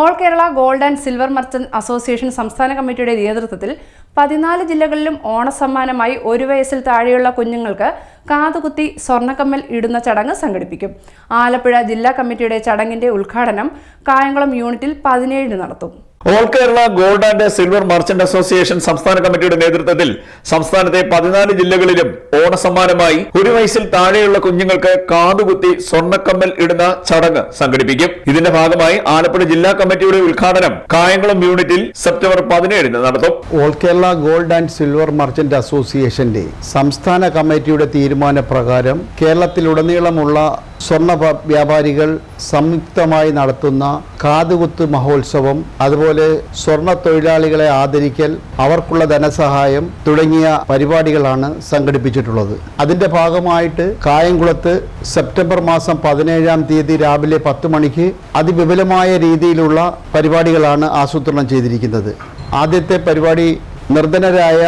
All Kerala gold and silver merchant association സംസ്ഥാന കമ്മിറ്റിയുടെ നേതൃത്വത്തിൽ പതിനാല് ജില്ലകളിലും ഓണസമ്മാനമായി ഒരു വയസ്സിൽ താഴെയുള്ള കുഞ്ഞുങ്ങൾക്ക് കാതുകുത്തി സ്വർണക്കമ്മൽ ഇടുന്ന ചടങ്ങ് സംഘടിപ്പിക്കും. ആലപ്പുഴ ജില്ലാ കമ്മിറ്റിയുടെ ചടങ്ങിന്റെ ഉദ്ഘാടനം കായംകുളം യൂണിറ്റിൽ പതിനേഴിന് നടത്തും. All Kerala gold and silver merchant association സംസ്ഥാന കമ്മിറ്റിയുടെ നേതൃത്വത്തിൽ സംസ്ഥാനത്തെ പതിനാല് ജില്ലകളിലും ഓണസമ്മാനമായി ഒരു വയസ്സിൽ താഴെയുള്ള കുഞ്ഞുങ്ങൾക്ക് കാതുകുത്തി സ്വർണക്കമ്മൽ ഇടുന്ന ചടങ്ങ് സംഘടിപ്പിക്കും. ഇതിന്റെ ഭാഗമായി ആലപ്പുഴ ജില്ലാ കമ്മിറ്റിയുടെ ഉദ്ഘാടനം കായംകുളം യൂണിറ്റിൽ സെപ്റ്റംബർ പതിനേഴിന് നടത്തും. All Kerala gold and silver merchant അസോസിയേഷന്റെ സംസ്ഥാന കമ്മിറ്റിയുടെ തീരുമാനപ്രകാരം കേരളത്തിലുടനീളമുള്ള സ്വർണ വ്യാപാരികൾ സംയുക്തമായി നടത്തുന്ന കാതുകുത്ത് മഹോത്സവം അതുപോലെ സ്വർണ തൊഴിലാളികളെ ആദരിക്കൽ അവർക്കുള്ള ധനസഹായം തുടങ്ങിയ പരിപാടികളാണ് സംഘടിപ്പിച്ചിട്ടുള്ളത്. അതിന്റെ ഭാഗമായിട്ട് കായംകുളത്ത് സെപ്റ്റംബർ മാസം പതിനേഴാം തീയതി രാവിലെ പത്ത് മണിക്ക് അതിവിപുലമായ രീതിയിലുള്ള പരിപാടികളാണ് ആസൂത്രണം ചെയ്തിരിക്കുന്നത്. ആദ്യത്തെ പരിപാടി നിർധനരായ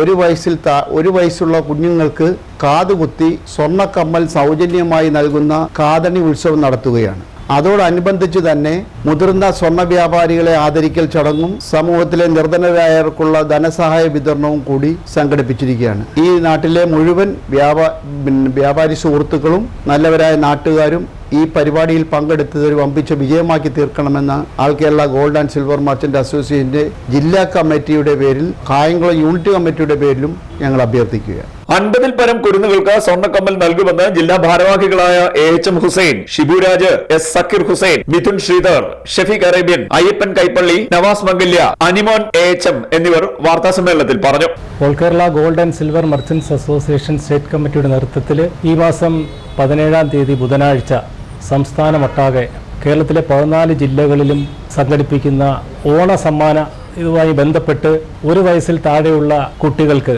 ഒരു വയസ്സിൽ താ ഒരു വയസ്സുള്ള കുഞ്ഞുങ്ങൾക്ക് കാതുകുത്തി സ്വർണക്കമ്മൽ സൗജന്യമായി നൽകുന്ന കാതണി ഉത്സവം നടത്തുകയാണ്. അതോടനുബന്ധിച്ച് തന്നെ മുതിർന്ന സ്വർണ വ്യാപാരികളെ ആദരിക്കൽ ചടങ്ങും സമൂഹത്തിലെ നിർധനരായവർക്കുള്ള ധനസഹായ വിതരണവും കൂടി സംഘടിപ്പിച്ചിരിക്കുകയാണ്. ഈ നാട്ടിലെ മുഴുവൻ വ്യാപാ വ്യാപാരി സുഹൃത്തുക്കളും നല്ലവരായ നാട്ടുകാരും ഈ പരിപാടിയിൽ പങ്കെടുത്തത് ഒരു വമ്പിച്ച വിജയമാക്കി തീർക്കണമെന്ന് all Kerala gold and silver merchant അസോസിയേഷന്റെ ജില്ലാ കമ്മിറ്റിയുടെ പേരിൽ കായംകുളം യൂണിറ്റ് കമ്മിറ്റിയുടെ പേരിലും ഞങ്ങൾ അഭ്യർത്ഥിക്കുകയാണ് അൻപതിൽ പരം കുരുന്നുകൾക്ക് സ്വർണക്കമ്മൽ നൽകുമെന്ന് ജില്ലാ ഭാരവാഹികളായ A H M Hussain Shiburaj S Zakir Hussain Mithun Sreedhar Shafeeq Arabian Ayyappan Kaippally Navas Mangalya Animon A H M എന്നിവർ വാർത്താസമ്മേളനത്തിൽ പറഞ്ഞു. All Kerala gold and silver merchants association state കമ്മിറ്റിയുടെ നേതൃത്വത്തിൽ ഈ മാസം പതിനേഴാം തീയതി ബുധനാഴ്ച സംസ്ഥാനമൊട്ടാകെ കേരളത്തിലെ പതിനാല് ജില്ലകളിലും സംഘടിപ്പിക്കുന്ന ഓണ സമ്മാന ഇതുമായി ബന്ധപ്പെട്ട് ഒരു വയസ്സിൽ താഴെയുള്ള കുട്ടികൾക്ക്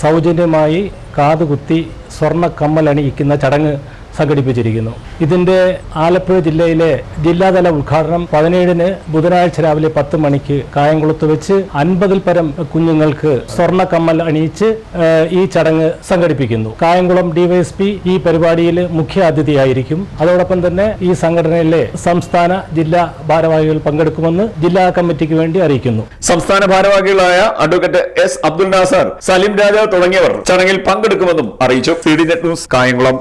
സൗജന്യമായി കാതുകുത്തി സ്വർണ കമ്മൽ അണിയിക്കുന്ന ചടങ്ങ് സംഘടിപ്പിച്ചിരിക്കുന്നു. ഇതിന്റെ ആലപ്പുഴ ജില്ലയിലെ ജില്ലാതല ഉദ്ഘാടനം പതിനേഴിന് ബുധനാഴ്ച രാവിലെ പത്ത് മണിക്ക് കായംകുളത്ത് വെച്ച് അൻപതിൽ പരം കുഞ്ഞുങ്ങൾക്ക് സ്വർണ കമ്മൽ അണിയിച്ച് ഈ ചടങ്ങ് സംഘടിപ്പിക്കുന്നു. കായംകുളം ഡിവൈഎസ്പി ഈ പരിപാടിയിൽ മുഖ്യ അതിഥിയായിരിക്കും. അതോടൊപ്പം തന്നെ ഈ സംഘടനയിലെ സംസ്ഥാന ജില്ലാ ഭാരവാഹികൾ പങ്കെടുക്കുമെന്ന് ജില്ലാ കമ്മിറ്റിക്ക് വേണ്ടി അറിയിക്കുന്നു. സംസ്ഥാന ഭാരവാഹികളായ അഡ്വക്കേറ്റ് എസ് അബ്ദുൽ നാസർ സലിം രാജ തുടങ്ങിയവർ ചടങ്ങിൽ പങ്കെടുക്കുമെന്നും അറിയിച്ചു. C D net news Kayamkulam.